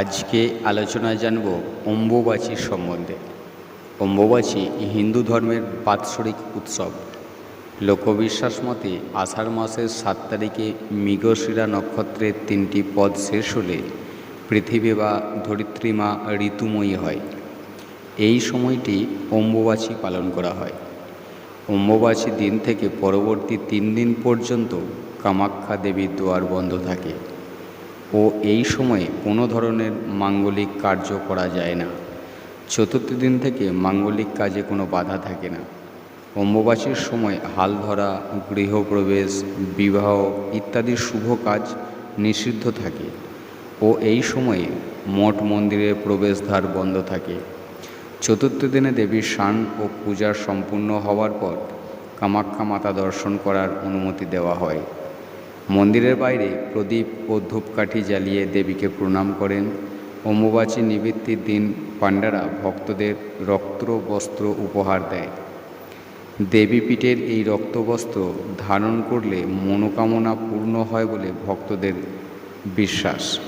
আজকে আলোচনায় জানব অম্বুবাচীর সম্বন্ধে। অম্বুবাচী হিন্দু ধর্মের বাৎসরিক উৎসব। লোকবিশ্বাস মতে আষাঢ় মাসের সাত তারিখে মৃগশিরা নক্ষত্রের তিনটি পদ শেষ হলে পৃথিবী বা ধরিত্রীমা ঋতুময়ী হয়। এই সময়টি অম্বুবাচী পালন করা হয়। অম্বুবাচী দিন থেকে পরবর্তী তিন দিন পর্যন্ত কামাখ্যা দেবীর দুয়ার বন্ধ থাকে। ও এই সময়ে কোনো ধরনের মাঙ্গলিক কার্য করা যায় না। চতুর্থ দিন থেকে মাঙ্গলিক কাজে কোনো বাধা থাকে না। অম্বুবাচীর সময় হাল ধরা, গৃহপ্রবেশ, বিবাহ ইত্যাদি শুভ কাজ নিষিদ্ধ থাকে ও এই সময়ে মঠ মন্দিরের প্রবেশদ্বার বন্ধ থাকে। চতুর্থ দিনে দেবীর স্নান ও পূজা সম্পূর্ণ হওয়ার পর কামাখ্যা মাতা দর্শন করার অনুমতি দেওয়া হয়। মন্দিরের বাইরে প্রদীপ ও ধূপকাঠি জ্বালিয়ে দেবীকে প্রণাম করেন। অম্বুবাচী নিবৃত্তির দিন পাণ্ডারা ভক্তদের রক্ত বস্ত্র উপহার দেয়। দেবীপীঠের এই রক্তবস্ত্র ধারণ করলে মনোকামনা পূর্ণ হয় বলে ভক্তদের বিশ্বাস।